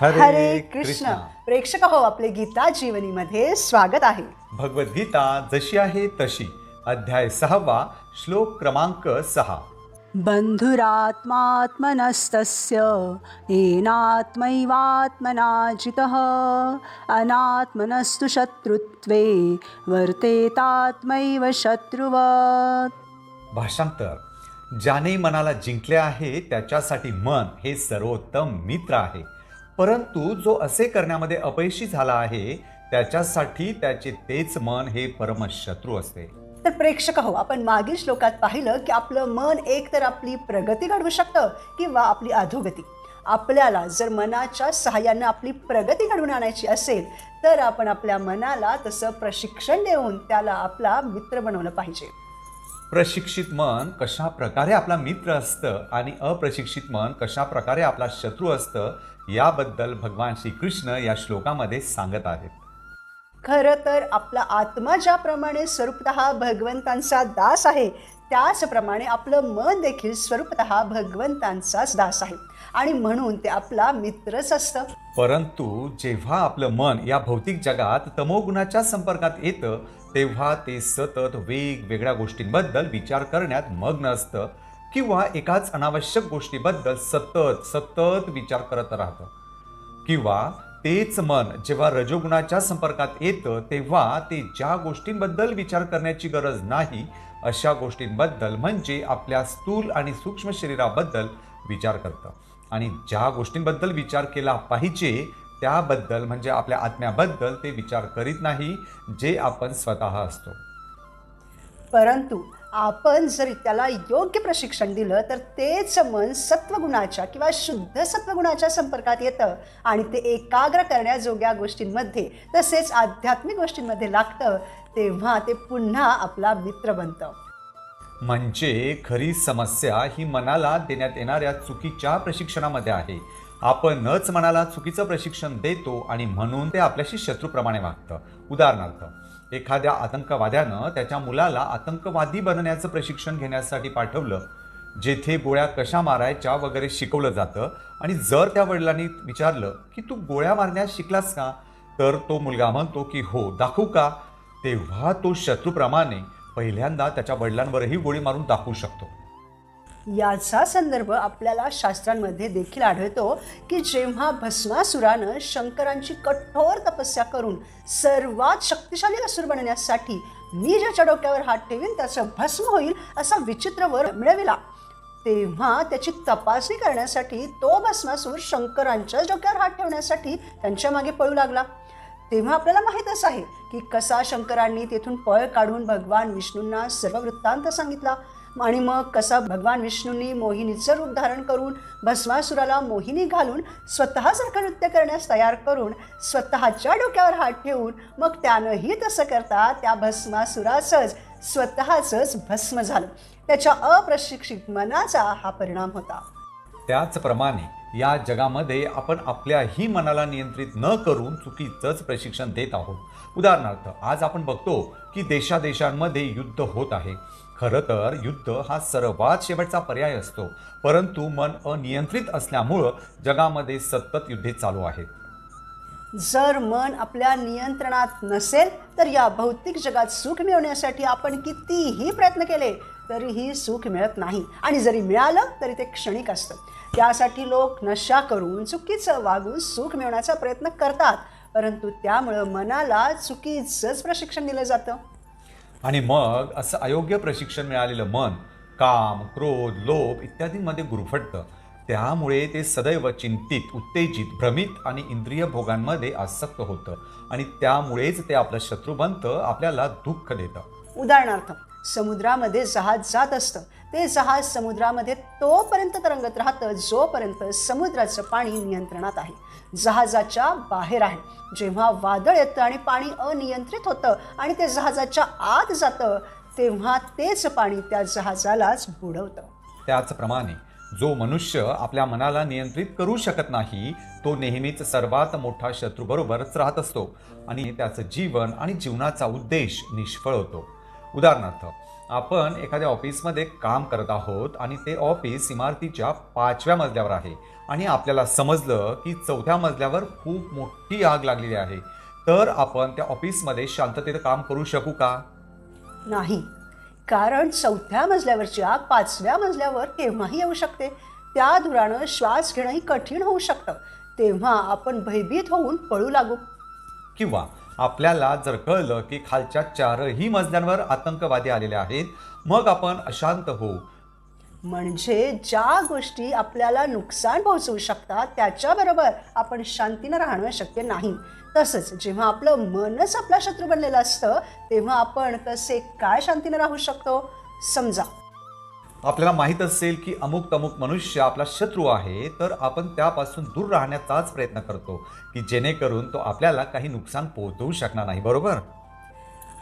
हरे कृष्ण. प्रेक्षक हो आपले गीता जीवनीमध्ये स्वागत आहे. भगवद्गीता जशी आहे तशी. अध्याय सहावा श्लोक क्रमांक सहा. बन्धुरात्मात्मनस्तस्य येनात्मैवात्मना जितः अनात्मनस्तु शत्रुत्वे वर्तेतात्मैव शत्रुवत् भाषांतर. ज्याने मनाला जिंकले आहे त्याच्यासाठी मन हे सर्वोत्तम मित्र आहे. परंतु जो असे करण्यामध्ये अपयशी झाला आहे त्याच्यासाठी त्याचे तेच मन हे परमशत्रू असते. तर प्रेक्षक हो आपण मागील श्लोकात पाहिलं की आपलं मन एक तर आपली प्रगती घडवू शकतं किंवा आपली अधोगती. आपल्याला जर मनाच्या सहाय्यानं आपली प्रगती घडवून आणायची असेल तर आपण आपल्या मनाला तसं प्रशिक्षण देऊन त्याला आपला मित्र बनवलं पाहिजे. प्रशिक्षित मन कशा प्रकारे आपला मित्र असतं आणि अप्रशिक्षित मन कशा प्रकारे आपला शत्रू असतं याबद्दल भगवान श्रीकृष्ण या श्लोकामध्ये सांगत आहेत. खरं तर आपला आत्मा ज्याप्रमाणे स्वरूपतः भगवंतांचा दास आहे त्याचप्रमाणे आपलं मन देखील स्वरूपतः भगवंतांचाच दास आहे. आणि म्हणून ते आपला मित्रच असतं. परंतु जेव्हा आपलं मन या भौतिक जगात तमोगुणाच्या संपर्कात येतं तेव्हा ते सतत वेगवेगळ्या गोष्टींबद्दल विचार करण्यात मग्न असतं. किंवा एकाच अनावश्यक गोष्टीबद्दल सतत सतत विचार करत राहतं. किंवा तेच मन जेव्हा रजोगुणाच्या संपर्कात येतं तेव्हा ते ज्या गोष्टींबद्दल विचार करण्याची गरज नाही अशा गोष्टींबद्दल म्हणजे आपल्या स्थूल आणि सूक्ष्म शरीराबद्दल विचार करतं. आणि ज्या गोष्टींबद्दल विचार केला पाहिजे त्याबद्दल म्हणजे आपल्या आत्म्याबद्दल ते विचार करीत नाही जे आपण स्वतः असतो. परंतु आपण जर त्याला योग्य प्रशिक्षण दिलं तर तेच मन सत्वगुणाच्या किंवा शुद्ध सत्वगुणाच्या संपर्कात येतं आणि ते एकाग्र करण्याजोग्या गोष्टींमध्ये तसेच आध्यात्मिक गोष्टींमध्ये लागतं तेव्हा ते पुन्हा आपला मित्र बनतं. म्हणजे खरी समस्या ही मनाला देण्यात येणाऱ्या चुकीच्या प्रशिक्षणामध्ये आहे. आपणच मनाला चुकीचं प्रशिक्षण देतो आणि म्हणून ते आपल्याशी शत्रूप्रमाणे वागतं. उदाहरणार्थ एखाद्या आतंकवाद्यानं त्याच्या मुलाला आतंकवादी बनण्याचं प्रशिक्षण घेण्यासाठी पाठवलं जेथे गोळ्या कशा मारायच्या वगैरे शिकवलं जातं आणि जर त्या वडिलांनी विचारलं की तू गोळ्या मारण्यास शिकलास का? तर तो मुलगा म्हणतो की हो दाखवू का? तेव्हा तो शत्रूप्रमाणे पहिल्यांदा त्याच्या वडिलांवरही गोळी मारून दाखवू शकतो. याचा संदर्भ आपल्याला शास्त्रांमध्ये देखील आढळतो की जेव्हा भस्मासुरानं शंकरांची कठोर तपस्या करून सर्वात शक्तिशाली असुर बनण्यासाठी मी ज्याच्या डोक्यावर हात ठेवीन त्याचं भस्म होईल असा विचित्र वर मिळविला. तेव्हा त्याची तपासणी करण्यासाठी तो भस्मासूर शंकरांच्याच डोक्यावर हात ठेवण्यासाठी त्यांच्या मागे पळू लागला. तेव्हा आपल्याला माहीतच आहे की कसा शंकरांनी तेथून पळ काढून भगवान विष्णूंना सर्व वृत्तांत सांगितला. आणि मग कसा भगवान विष्णूंनी मोहिनीचं रूप धारण करून भस्मासुराला मोहिनी घालून स्वतःसारखं नृत्य करण्यास तयार करून स्वतःच्या डोक्यावर हात ठेवून मग त्यानंही तसं करता त्या भस्मासुराचंच स्वतःचंच भस्म झालं. त्याच्या अप्रशिक्षित मनाचा हा परिणाम होता. त्याचप्रमाणे या जगामध्ये आपण आपल्याही मनाला नियंत्रित न करून चुकीचंच प्रशिक्षण देत आहोत. उदाहरणार्थ आज आपण बघतो की देशादेशांमध्ये युद्ध होत आहे. खरं तर युद्ध हा सर्वात शेवटचा पर्याय असतो. परंतु मन अनियंत्रित असल्यामुळं जगामध्ये सतत युद्धे चालू आहेत. जर मन आपल्या नियंत्रणात नसेल तर या भौतिक जगात सुख मिळवण्यासाठी आपण कितीही प्रयत्न केले तरीही सुख मिळत नाही. आणि जरी मिळालं तरी ते क्षणिक असतं. त्यासाठी लोक नशा करून चुकीचं वागून सुख मिळवण्याचा प्रयत्न करतात. परंतु त्यामुळं मनाला चुकीचंच प्रशिक्षण दिलं जातं. आणि मग असं अयोग्य प्रशिक्षण मिळालेलं मन काम क्रोध लोभ इत्यादींमध्ये गुरफटतं. त्यामुळे ते सदैव चिंतित उत्तेजित भ्रमित आणि इंद्रिय भोगांमध्ये आसक्त होतं. आणि त्यामुळेच ते आपलं शत्रू बनतं आपल्याला दुःख देतं. उदाहरणार्थ समुद्रामध्ये जहाज जात असतं. ते जहाज समुद्रामध्ये तोपर्यंत तरंगत राहतं जोपर्यंत समुद्राचं पाणी नियंत्रणात आहे. जहाजाच्या बाहेर आहे. जेव्हा वादळ येतं आणि पाणी अनियंत्रित होतं आणि ते जहाजाच्या आत जातं तेव्हा तेच पाणी त्या जहाजालाच बुडवतं. त्याचप्रमाणे जो मनुष्य आपल्या मनाला नियंत्रित करू शकत नाही तो नेहमीच सर्वात मोठा शत्रूबरोबरच राहत असतो आणि त्याचं जीवन आणि जीवनाचा उद्देश निष्फळ होतो. उदाहरणार्थ आपण एखाद्या ऑफिसमध्ये काम करत आहोत आणि ते ऑफिस इमारतीच्या पाचव्या मजल्यावर आहे आणि आपल्याला समजलं की चौथ्या मजल्यावर खूप मोठी आग लागलेली आहे. तर आपण त्या ऑफिसमध्ये शांततेनं काम करू शकू का? नाही. कारण चौथ्या मजल्यावरची आग पाचव्या मजल्यावर केव्हाही येऊ शकते. त्या धुरानं श्वास घेणंही कठीण होऊ शकतं. तेव्हा आपण भयभीत होऊन पळू लागू. किंवा आपल्याला जर कळलं की खालच्या चारही मजल्यांवर आतंकवादी आलेले आहेत मग आपण अशांत होऊ. म्हणजे ज्या गोष्टी आपल्याला नुकसान पोहोचवू शकतात त्याच्याबरोबर आपण शांतीनं राहणं शक्य नाही. तसंच जेव्हा आपलं मनच आपला शत्रू बनलेलं असतं तेव्हा आपण कसे काय शांतीनं राहू शकतो? समजा आपल्याला माहीत असेल की अमुक तमुक मनुष्य आपला शत्रू आहे तर आपण त्यापासून दूर राहण्याचाच प्रयत्न करतो की जेणेकरून तो आपल्याला काही नुकसान पोहोचवू शकणार नाही बरोबर?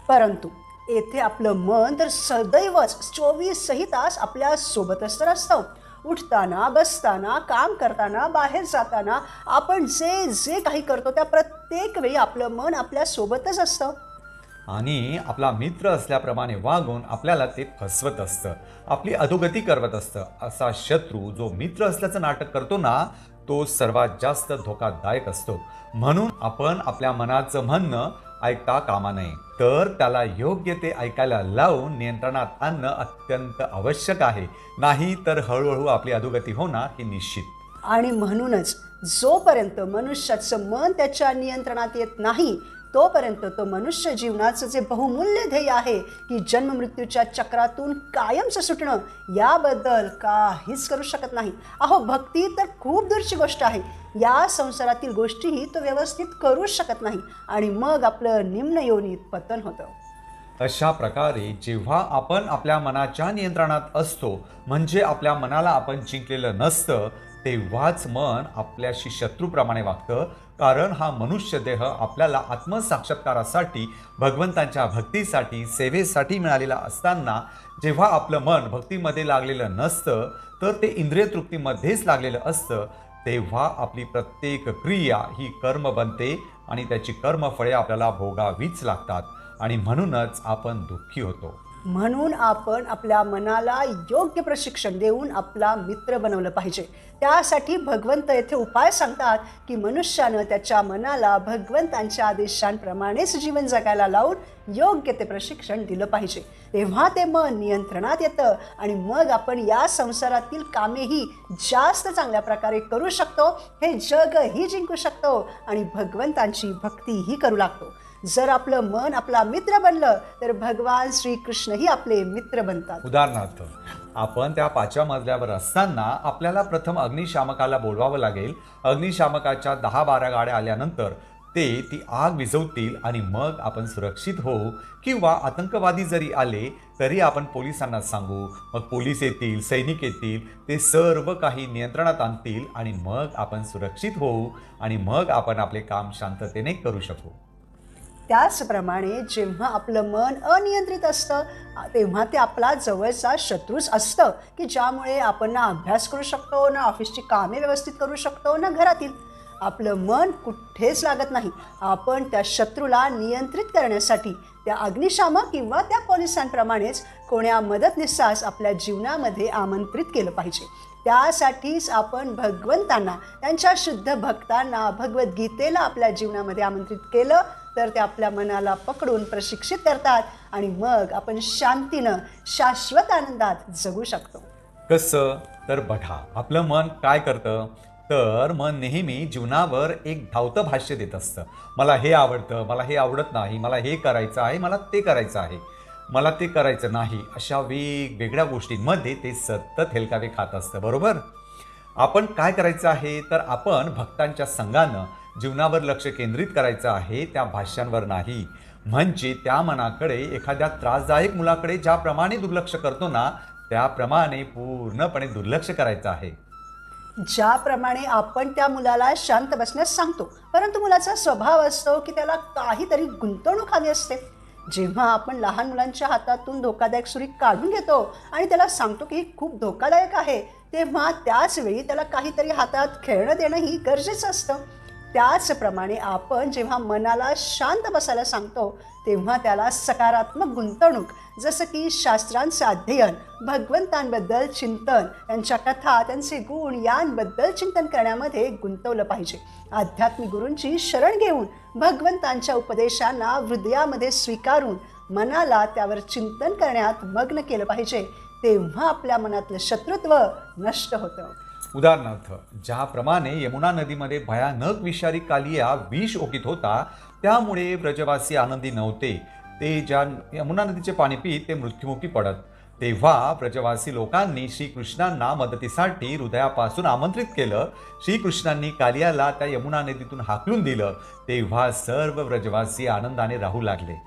परंतु येथे आपलं मन तर सदैवच चोवीसही तास आपल्या सोबतच तर असतं. उठताना बसताना काम करताना बाहेर जाताना आपण जे जे काही करतो त्या प्रत्येक वेळी आपलं मन आपल्या सोबतच असतं. आणि आपला मित्र असल्याप्रमाणे वागून आपल्याला ते फसवत असतं. आपली अधोगती करवत असतं. असा शत्रू जो मित्र असल्याचं नाटक करतो ना तो सर्वात जास्त धोकादायक असतो. म्हणून आपण आपल्या मनाचं म्हणणं ऐकता कामा नये. तर त्याला योग्य ते ऐकायला लावून नियंत्रणात आणणं अत्यंत आवश्यक आहे. नाही तर हळूहळू आपली अधोगती होणार हे निश्चित. आणि म्हणूनच जोपर्यंत मनुष्याचं मन त्याच्या नियंत्रणात येत नाही तोपर्यंत तो मनुष्य जीवनाचं जे बहुमूल्य ध्येय आहे की जन्ममृत्यूच्या चक्रातून कायमचं सुटणं याबद्दल काहीच करू शकत नाही. अहो भक्ती तर खूप दूरची गोष्ट आहे. या संसारातील गोष्टीही तो व्यवस्थित करूच शकत नाही आणि मग आपलं निम्न योनीत पतन होतं. अशा प्रकारे जेव्हा आपण आपल्या मनाच्या नियंत्रणात असतो म्हणजे आपल्या मनाला आपण जिंकलेलं नसतं तेव्हाच मन आपल्याशी शत्रूप्रमाणे वागतं कारण हा मनुष्य देह आपल्याला आत्मसाक्षात्कारासाठी भगवंतांच्या भक्तीसाठी सेवेसाठी मिळालेला असताना जेव्हा आपलं मन भक्तीमध्ये लागलेलं नसतं तर ते इंद्रिय तृप्तीमध्येच लागलेलं असतं तेव्हा आपली प्रत्येक क्रिया ही कर्म बनते आणि त्याची कर्मफळे आपल्याला भोगावीच लागतात. आणि म्हणूनच आपण दुःखी होतो. म्हणून आपण आपल्या मनाला योग्य प्रशिक्षण देऊन आपला मित्र बनवलं पाहिजे. त्यासाठी भगवंत येथे उपाय सांगतात की मनुष्यानं त्याच्या मनाला भगवंतांच्या आदेशांप्रमाणेच जीवन जगायला लावून योग्य ते प्रशिक्षण दिलं पाहिजे. तेव्हा ते मन नियंत्रणात येतं आणि मग आपण या संसारातील कामेही जास्त चांगल्या प्रकारे करू शकतो. हे जगही जिंकू शकतो आणि भगवंतांची भक्तीही करू लागतो. जर आपलं मन आपला मित्र बनलं तर भगवान श्रीकृष्णही आपले मित्र बनतात. उदाहरणार्थ आपण त्या पाचव्या मजल्यावर असताना आपल्याला प्रथम अग्निशामकाला बोलवावं लागेल. अग्निशामकाच्या दहा बारा गाड्या आल्यानंतर ते ती आग विझवतील आणि मग आपण सुरक्षित होऊ किंवा आतंकवादी जरी आले तरी आपण पोलिसांना सांगू. मग पोलीस येतील सैनिक येतील ते सर्व काही नियंत्रणात आणतील आणि मग आपण सुरक्षित होऊ आणि मग आपण आपले काम शांततेने करू शकू. त्याचप्रमाणे जेव्हा आपलं मन अनियंत्रित असतं तेव्हा ते आपला जवळचा शत्रूच असतं की ज्यामुळे आपण ना अभ्यास करू शकतो ना ऑफिसची कामे व्यवस्थित करू शकतो ना घरातील. आपलं मन कुठेच लागत नाही. आपण त्या शत्रूला नियंत्रित करण्यासाठी त्या अग्निशामक किंवा त्या पोलिसांप्रमाणेच कोण्या मदतनीसास आपल्या जीवनामध्ये आमंत्रित केलं पाहिजे. त्यासाठीच आपण भगवंतांना त्यांच्या शुद्ध भक्तांना भगवद्गीतेला आपल्या जीवनामध्ये आमंत्रित केलं. तर ते आपल्या मनाला पकडून प्रशिक्षित करतात आणि मग आपण शांतीनं शाश्वत आनंदात जगू शकतो. कसं? तर बघा आपलं मन काय करतं? तर मन नेहमी जीवनावर एक धावतं भाष्य देत असतं. मला हे आवडतं मला हे आवडत नाही मला हे करायचं आहे मला ते करायचं आहे. मला ते करायचं नाही अशा वेगवेगळ्या गोष्टींमध्ये ते सतत हेलकावे खात असतं बरोबर? आपण काय करायचं आहे? तर आपण भक्तांच्या संघानं जीवनावर लक्ष केंद्रित करायचं आहे त्या भाष्यांवर नाही. म्हणजे त्या मनाकडे एखाद्या त्रासदायक मुलाकडे ज्याप्रमाणे दुर्लक्ष करतो ना त्याप्रमाणे पूर्णपणे दुर्लक्ष करायचं आहे. ज्याप्रमाणे आपण त्या मुलाला शांत बसण्यास सांगतो परंतु मुलाचा स्वभाव असतो की त्याला काहीतरी गुंतवणूक हवी असते. जेव्हा आपण लहान मुलांच्या हातातून धोकादायक सुरी काढून घेतो आणि त्याला सांगतो की ही खूप धोकादायक आहे तेव्हा त्याच वेळी त्याला काहीतरी हातात खेळणं देणंही गरजेचं असतं. त्याचप्रमाणे आपण जेव्हा मनाला शांत बसायला सांगतो तेव्हा त्याला सकारात्मक गुंतवणूक जसं की शास्त्रांचं अध्ययन भगवंतांबद्दल चिंतन त्यांच्या कथा त्यांचे गुण यांबद्दल चिंतन करण्यामध्ये गुंतवलं पाहिजे. आध्यात्मिक गुरूंची शरण घेऊन भगवंतांच्या उपदेशांना हृदयामध्ये स्वीकारून मनाला त्यावर चिंतन करण्यात मग्न केलं पाहिजे. तेव्हा आपल्या मनातलं शत्रुत्व नष्ट होतं. उदाहरणार्थ ज्याप्रमाणे यमुना नदीमध्ये भयानक विषारी कालिया विष ओकीत होता त्यामुळे ब्रजवासी आनंदी नव्हते. ते ज्या यमुना नदीचे पाणी पित ते मृत्युमुखी पडत. तेव्हा ब्रजवासी लोकांनी श्रीकृष्णांना मदतीसाठी हृदयापासून आमंत्रित केलं. श्रीकृष्णांनी कालियाला त्या यमुना नदीतून हाकलून दिलं. तेव्हा सर्व ब्रजवासी आनंदाने राहू लागले.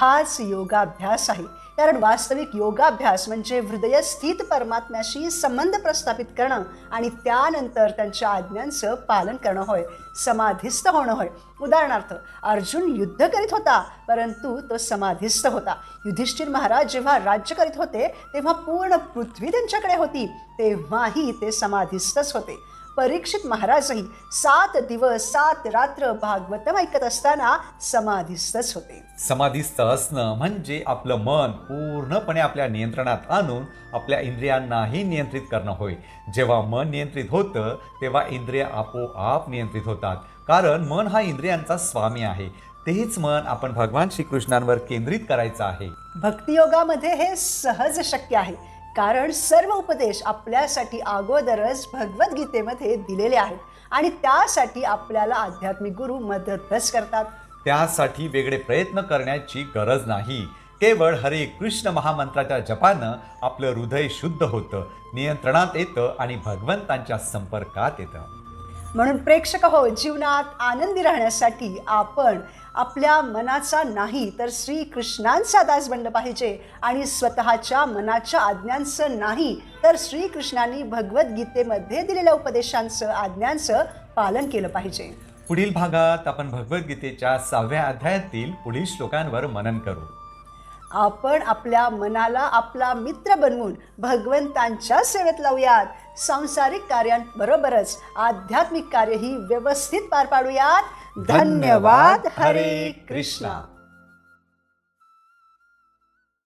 हाच योगाभ्यास आहे. कारण वास्तविक योगाभ्यास म्हणजे हृदयस्थित परमात्म्याशी संबंध प्रस्थापित करणं आणि त्यानंतर त्यांच्या आज्ञांचं पालन करणं होय. समाधिस्थ होणं होय. उदाहरणार्थ अर्जुन युद्ध करीत होता परंतु तो समाधिस्थ होता. युधिष्ठिर महाराज जेव्हा राज्य करीत होते तेव्हा पूर्ण पृथ्वी त्यांच्याकडे होती. तेव्हाही ते समाधिस्थच होते. परीक्षित महाराजही सात दिवस सात रात्र भागवतम ऐकत असताना समाधीस्थच होते. समाधीस्थ असणं म्हणजे आपलं मन पूर्णपणे आपल्या नियंत्रणात आणून आपल्या इंद्रियांनाही नियंत्रित करणं होय. जेव्हा मन नियंत्रित होतं तेव्हा इंद्रिय आपोआप नियंत्रित होतात. कारण मन हा इंद्रियांचा स्वामी आहे. तेच मन आपण भगवान श्रीकृष्णांवर केंद्रित करायचं आहे. भक्तियोगामध्ये हे सहज शक्य आहे. कारण सर्व उपदेश आपल्यासाठी अगोदरच भगवद्गीतेमध्ये दिलेले आहेत. आणि त्यासाठी आपल्याला आध्यात्मिक गुरु मदतच करतात. त्यासाठी वेगळे प्रयत्न करण्याची गरज नाही. केवळ हरे कृष्ण महामंत्राच्या जपानं आपलं हृदय शुद्ध होतं नियंत्रणात येतं आणि भगवंतांच्या संपर्कात येतं. म्हणून प्रेक्षक हो जीवनात आनंदी राहण्यासाठी आपण आपल्या मनाचा नाही तर श्रीकृष्णांचा दास बनलं पाहिजे. आणि स्वतःच्या मनाच्या आज्ञांचं नाही तर श्रीकृष्णांनी भगवद्गीतेमध्ये दिलेल्या उपदेशांचं आज्ञांचं पालन केलं पाहिजे. पुढील भागात आपण भगवद्गीतेच्या सहाव्या अध्यायातील पुढील श्लोकांवर मनन करू. आपण आपल्या मनाला आपला मित्र बनवून भगवंतांच्या सेवेत लावूयात. सांसारिक कार्यांबरोबरच आध्यात्मिक कार्यही व्यवस्थित पार पाडूयात. धन्यवाद. हरे कृष्ण.